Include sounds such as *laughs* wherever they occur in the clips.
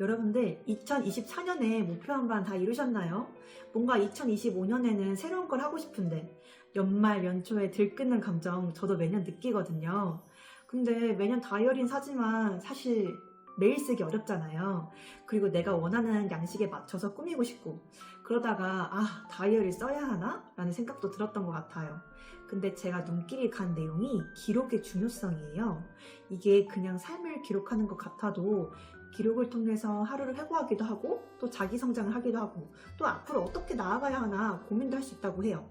여러분들 2024년에 목표 한반다 이루셨나요? 뭔가 2025년에는 새로운 걸 하고 싶은데 연말 연초에 들끓는 감정 저도 매년 느끼거든요. 근데 매년 다이어리는 사지만 사실 매일 쓰기 어렵잖아요. 그리고 내가 원하는 양식에 맞춰서 꾸미고 싶고 그러다가 아 다이어리 써야 하나? 라는 생각도 들었던 것 같아요. 근데 제가 눈길이 간 내용이 기록의 중요성이에요. 이게 그냥 삶을 기록하는 것 같아도 기록을 통해서 하루를 회고하기도 하고 또 자기 성장을 하기도 하고 또 앞으로 어떻게 나아가야 하나 고민도 할 수 있다고 해요.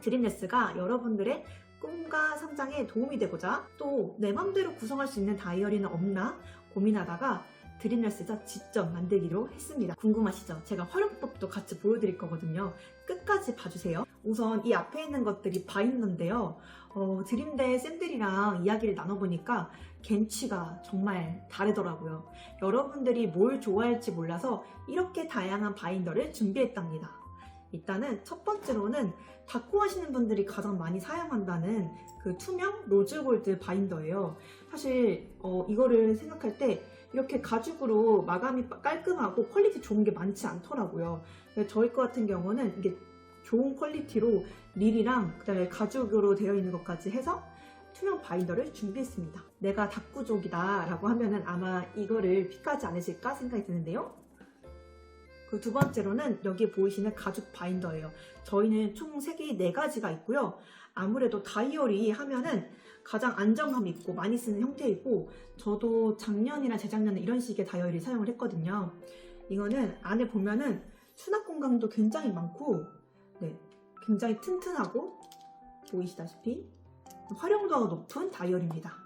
드림레스가 여러분들의 꿈과 성장에 도움이 되고자 또 내 맘대로 구성할 수 있는 다이어리는 없나 고민하다가 드림레스에서 직접 만들기로 했습니다. 궁금하시죠? 제가 활용법도 같이 보여드릴 거거든요. 끝까지 봐주세요. 우선 이 앞에 있는 것들이 바인더인데요. 어, 드림대 쌤들이랑 이야기를 나눠보니까 겐치가 정말 다르더라고요. 여러분들이 뭘 좋아할지 몰라서 이렇게 다양한 바인더를 준비했답니다. 일단은 첫 번째로는 닦고 하시는 분들이 가장 많이 사용한다는 그 투명 로즈 골드 바인더예요. 사실 어, 이거를 생각할 때 이렇게 가죽으로 마감이 깔끔하고 퀄리티 좋은 게 많지 않더라고요. 저희 거 같은 경우는 이게 좋은 퀄리티로 릴이랑 그다음에 가죽으로 되어 있는 것까지 해서 투명 바인더를 준비했습니다. 내가 닭구족이다 라고 하면은 아마 이거를 픽하지 않으실까 생각이 드는데요. 그 두 번째로는 여기 보이시는 가죽 바인더예요. 저희는 총 3개, 4가지가 있고요. 아무래도 다이어리 하면은 가장 안정감 있고 많이 쓰는 형태이고 저도 작년이나 재작년에 이런 식의 다이어리 사용을 했거든요. 이거는 안에 보면은 수납 공간도 굉장히 많고 네, 굉장히 튼튼하고 보이시다시피 활용도가 높은 다이어리입니다.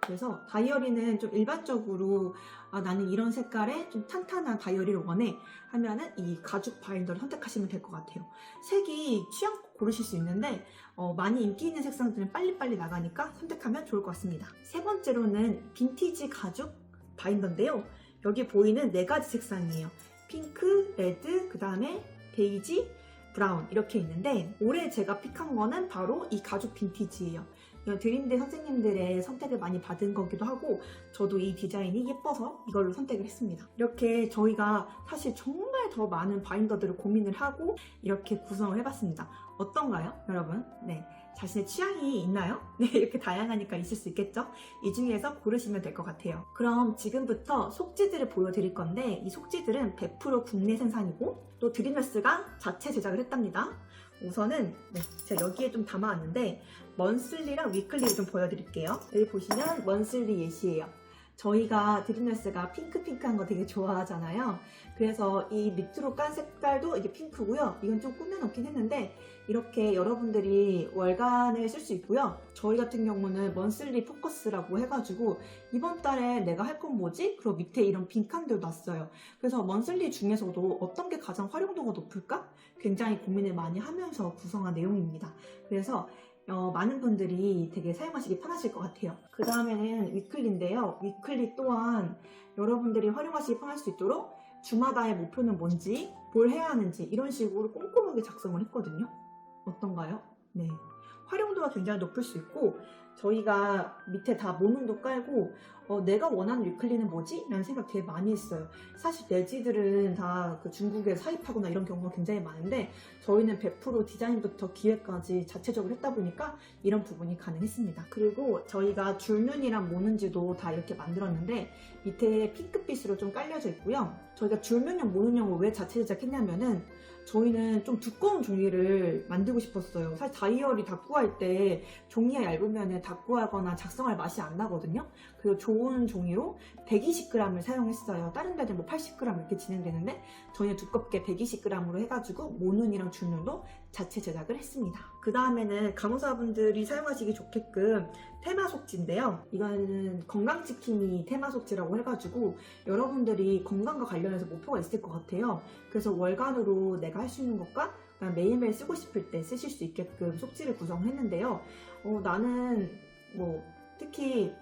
그래서 다이어리는 좀 일반적으로 아, 나는 이런 색깔의 좀 탄탄한 다이어리를 원해 하면은 이 가죽 바인더를 선택하시면 될 것 같아요. 색이 취향껏 고르실 수 있는데 어, 많이 인기 있는 색상들은 빨리빨리 나가니까 선택하면 좋을 것 같습니다. 세 번째로는 빈티지 가죽 바인더인데요. 여기 보이는 네 가지 색상이에요. 핑크, 레드, 그 다음에 베이지, 브라운 이렇게 있는데 올해 제가 픽한 거는 바로 이 가죽 빈티지예요. 드림대 선생님들의 선택을 많이 받은 거기도 하고 저도 이 디자인이 예뻐서 이걸로 선택을 했습니다. 이렇게 저희가 사실 정말 더 많은 바인더들을 고민을 하고 이렇게 구성을 해봤습니다. 어떤가요, 여러분? 네. 자신의 취향이 있나요? *laughs* 네, 이렇게 다양하니까 있을 수 있겠죠? 이 중에서 고르시면 될 것 같아요. 그럼 지금부터 속지들을 보여드릴 건데, 이 속지들은 100% 국내 생산이고, 또 드림너스가 자체 제작을 했답니다. 우선은, 네, 제가 여기에 좀 담아왔는데, 먼슬리랑 위클리를 좀 보여드릴게요. 여기 보시면 먼슬리 예시예요. 저희가 드림너스가 핑크핑크한 거 되게 좋아하잖아요. 그래서 이 밑으로 깐 색깔도 이게 핑크고요. 이건 좀 꾸며놓긴 했는데 이렇게 여러분들이 월간을 쓸 수 있고요. 저희 같은 경우는 먼슬리 포커스라고 해가지고 이번 달에 내가 할 건 뭐지? 그리고 밑에 이런 빈칸들 놨어요. 그래서 먼슬리 중에서도 어떤 게 가장 활용도가 높을까? 굉장히 고민을 많이 하면서 구성한 내용입니다. 그래서 어, 많은 분들이 되게 사용하시기 편하실 것 같아요. 그 다음에는 위클리인데요. 위클리 또한 여러분들이 활용하시기 편할 수 있도록 주마다의 목표는 뭔지, 뭘 해야 하는지 이런 식으로 꼼꼼하게 작성을 했거든요. 어떤가요? 네. 활용도가 굉장히 높을 수 있고 저희가 밑에 다 모눈도 깔고 어, 내가 원하는 위클리는 뭐지? 라는 생각 되게 많이 했어요. 사실 내지들은 다 그 중국에 사입하거나 이런 경우가 굉장히 많은데 저희는 100% 디자인부터 기획까지 자체적으로 했다 보니까 이런 부분이 가능했습니다. 그리고 저희가 줄눈이랑 모눈지도 다 이렇게 만들었는데 밑에 핑크빛으로 좀 깔려져 있고요. 저희가 줄눈형 모눈형을 왜 자체 제작했냐면은 저희는 좀 두꺼운 종이를 만들고 싶었어요. 사실 다이어리 닦고할 때 종이가 얇으면 닦고하거나 작성할 맛이 안 나거든요. 그리고 좋은 종이로 120g을 사용했어요. 다른 데는 뭐 80g 이렇게 진행되는데 저희는 두껍게 120g으로 해가지고 모눈이랑 줄눈도 자체 제작을 했습니다. 그 다음에는 간호사분들이 사용하시기 좋게끔 테마 속지인데요. 이거는 건강지킴이 테마 속지라고 해가지고 여러분들이 건강과 관련해서 목표가 있을 것 같아요. 그래서 월간으로 내가 할 수 있는 것과 매일매일 쓰고 싶을 때 쓰실 수 있게끔 속지를 구성했는데요. 어, 나는 뭐 특히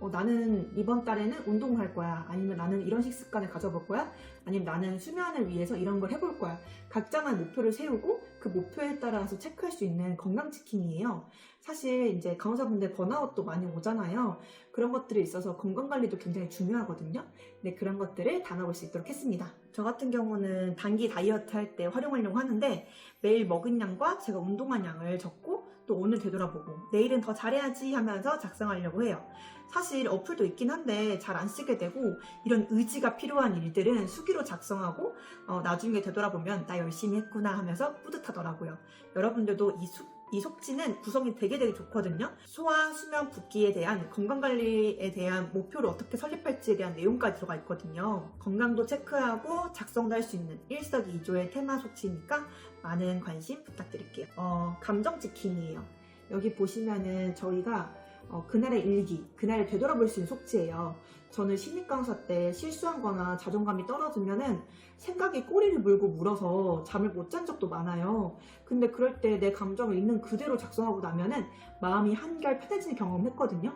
어, 나는 이번 달에는 운동할 거야. 아니면 나는 이런 식습관을 가져볼 거야. 아니면 나는 수면을 위해서 이런 걸 해볼 거야. 각자만 목표를 세우고 그 목표에 따라서 체크할 수 있는 건강 지킴이에요. 사실 이제 간호사분들 번아웃도 많이 오잖아요. 그런 것들이 있어서 건강 관리도 굉장히 중요하거든요. 네, 그런 것들을 담아볼 수 있도록 했습니다. 저 같은 경우는 단기 다이어트 할 때 활용하려고 하는데 매일 먹은 양과 제가 운동한 양을 적고 또 오늘 되돌아보고 내일은 더 잘해야지 하면서 작성하려고 해요. 사실 어플도 있긴 한데 잘 안 쓰게 되고 이런 의지가 필요한 일들은 수기로 작성하고 어, 나중에 되돌아보면 나 열심히 했구나 하면서 뿌듯하더라고요. 여러분들도 이, 수- 이 속지는 구성이 되게 되게 좋거든요. 소화, 수면, 붓기에 대한 건강관리에 대한 목표를 어떻게 설립할지에 대한 내용까지 들어가 있거든요. 건강도 체크하고 작성도 할 수 있는 일석이조의 테마 속지니까 많은 관심 부탁드릴게요. 어, 감정 지킴이에요. 여기 보시면은 저희가 어, 그날의 일기, 그날을 되돌아볼 수 있는 속지예요. 저는 신입 강사 때 실수한 거나 자존감이 떨어지면은 생각이 꼬리를 물고 물어서 잠을 못 잔 적도 많아요. 근데 그럴 때 내 감정을 있는 그대로 작성하고 나면은 마음이 한결 편해지는 경험을 했거든요.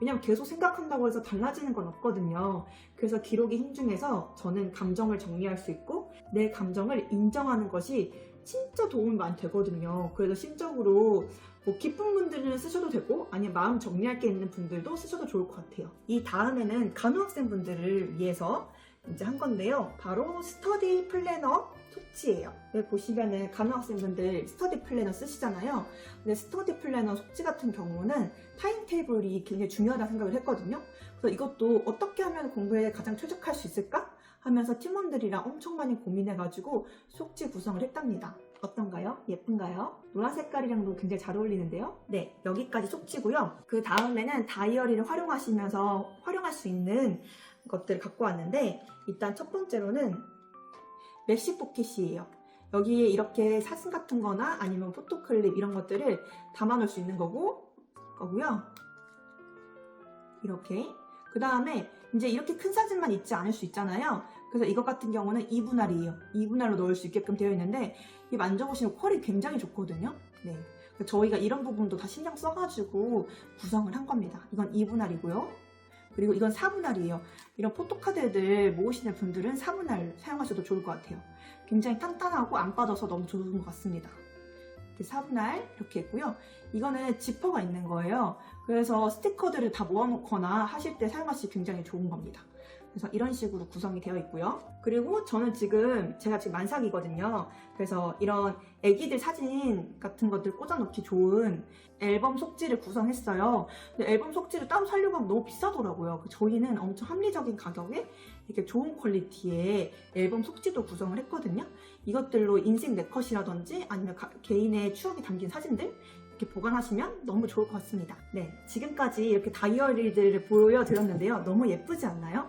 왜냐면 계속 생각한다고 해서 달라지는 건 없거든요. 그래서 기록이 힘중해서 저는 감정을 정리할 수 있고 내 감정을 인정하는 것이 진짜 도움이 많이 되거든요. 그래서 심적으로 뭐 기쁜 분들은 쓰셔도 되고 아니면 마음 정리할 게 있는 분들도 쓰셔도 좋을 것 같아요. 이 다음에는 간호학생분들을 위해서 이제 한 건데요. 바로 스터디 플래너 속지예요. 보시면은 간호학생분들 스터디 플래너 쓰시잖아요. 근데 스터디 플래너 속지 같은 경우는 타임테이블이 굉장히 중요하다고 생각을 했거든요. 그래서 이것도 어떻게 하면 공부에 가장 최적할 수 있을까? 하면서 팀원들이랑 엄청 많이 고민해가지고 속지 구성을 했답니다. 어떤가요? 예쁜가요? 노란 색깔이랑도 굉장히 잘 어울리는데요? 네, 여기까지 속지고요. 그 다음에는 다이어리를 활용하시면서 활용할 수 있는 것들을 갖고 왔는데 일단 첫 번째로는 맵시 포켓이에요. 여기에 이렇게 사진 같은 거나 아니면 포토클립 이런 것들을 담아 놓을 수 있는 거고 거고요. 이렇게 그 다음에 이제 이렇게 큰 사진만 있지 않을 수 있잖아요. 그래서 이것 같은 경우는 2분할이에요. 2분할로 넣을 수 있게끔 되어 있는데 이 만져보시면 퀄이 굉장히 좋거든요. 네. 그래서 저희가 이런 부분도 다 신경 써가지고 구성을 한 겁니다. 이건 2분할이고요. 그리고 이건 4분할이에요. 이런 포토카드들 모으시는 분들은 4분할 사용하셔도 좋을 것 같아요. 굉장히 탄탄하고 안 빠져서 너무 좋은 것 같습니다. 이렇게 4분할 이렇게 있고요. 이거는 지퍼가 있는 거예요. 그래서 스티커들을 다 모아놓거나 하실 때 사용하시기 굉장히 좋은 겁니다. 그래서 이런 식으로 구성이 되어 있고요. 그리고 저는 지금 제가 지금 만삭이거든요. 그래서 이런 애기들 사진 같은 것들 꽂아놓기 좋은 앨범 속지를 구성했어요. 근데 앨범 속지를 따로 사려고 하면 너무 비싸더라고요. 그 저희는 엄청 합리적인 가격에 이렇게 좋은 퀄리티의 앨범 속지도 구성을 했거든요. 이것들로 인생 네컷이라든지 아니면 가- 개인의 추억이 담긴 사진들 이렇게 보관하시면 너무 좋을 것 같습니다. 네, 지금까지 이렇게 다이어리들을 보여드렸는데요. 너무 예쁘지 않나요?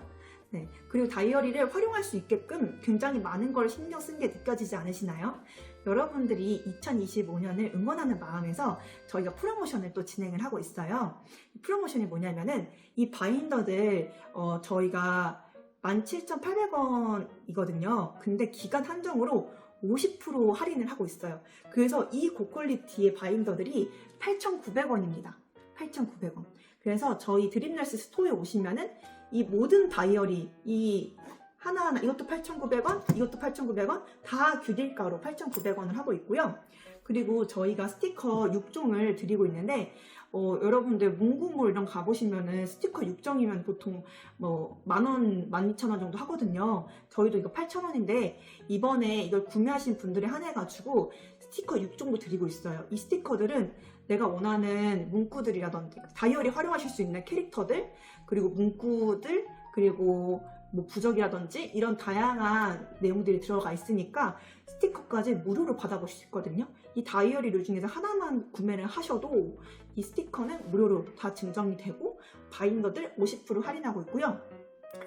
네, 그리고 다이어리를 활용할 수 있게끔 굉장히 많은 걸 신경 쓴 게 느껴지지 않으시나요? 여러분들이 2025년을 응원하는 마음에서 저희가 프로모션을 또 진행을 하고 있어요. 이 프로모션이 뭐냐면은 이 바인더들 어, 저희가 17,800원이거든요. 근데 기간 한정으로 50% 할인을 하고 있어요. 그래서 이 고퀄리티의 바인더들이 8,900원입니다. 8,900원. 그래서 저희 드림널스 스토어에 오시면은 이 모든 다이어리, 이 하나하나, 이것도 8,900원, 이것도 8,900원, 다 규딜가로 8,900원을 하고 있고요. 그리고 저희가 스티커 6종을 드리고 있는데, 어, 여러분들 문구몰 이런 가보시면은 스티커 6종이면 보통 뭐 만원, 만 이천 원 정도 하거든요. 저희도 이거 8,000원인데, 이번에 이걸 구매하신 분들에 한해 가지고 스티커 6종도 드리고 있어요. 이 스티커들은 내가 원하는 문구들이라든지 다이어리 활용하실 수 있는 캐릭터들 그리고 문구들 그리고 뭐 부적이라든지 이런 다양한 내용들이 들어가 있으니까 스티커까지 무료로 받아볼 수 있거든요. 이 다이어리류 중에서 하나만 구매를 하셔도 이 스티커는 무료로 다 증정이 되고 바인더들 50% 할인하고 있고요.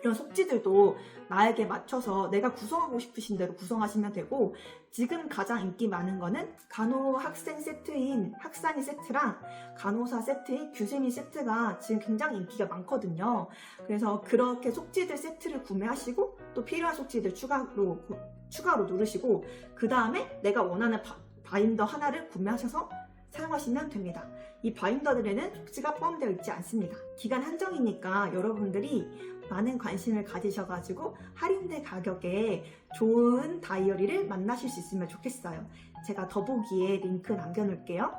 이런 속지들도 나에게 맞춰서 내가 구성하고 싶으신 대로 구성하시면 되고 지금 가장 인기 많은 거는 간호 학생 세트인 학산이 세트랑 간호사 세트인 규세미 세트가 지금 굉장히 인기가 많거든요. 그래서 그렇게 속지들 세트를 구매하시고 또 필요한 속지들 추가로 구- 추가로 누르시고 그 다음에 내가 원하는 바, 바인더 하나를 구매하셔서 사용하시면 됩니다. 이 바인더들에는 속지가 포함되어 있지 않습니다. 기간 한정이니까 여러분들이 많은 관심을 가지셔가지고 할인된 가격에 좋은 다이어리를 만나실 수 있으면 좋겠어요. 제가 더보기에 링크 남겨놓을게요.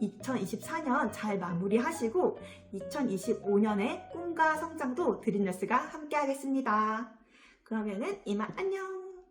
2024년 잘 마무리하시고 2025년의 꿈과 성장도 드림너스가 함께하겠습니다. 그러면은 이만 안녕!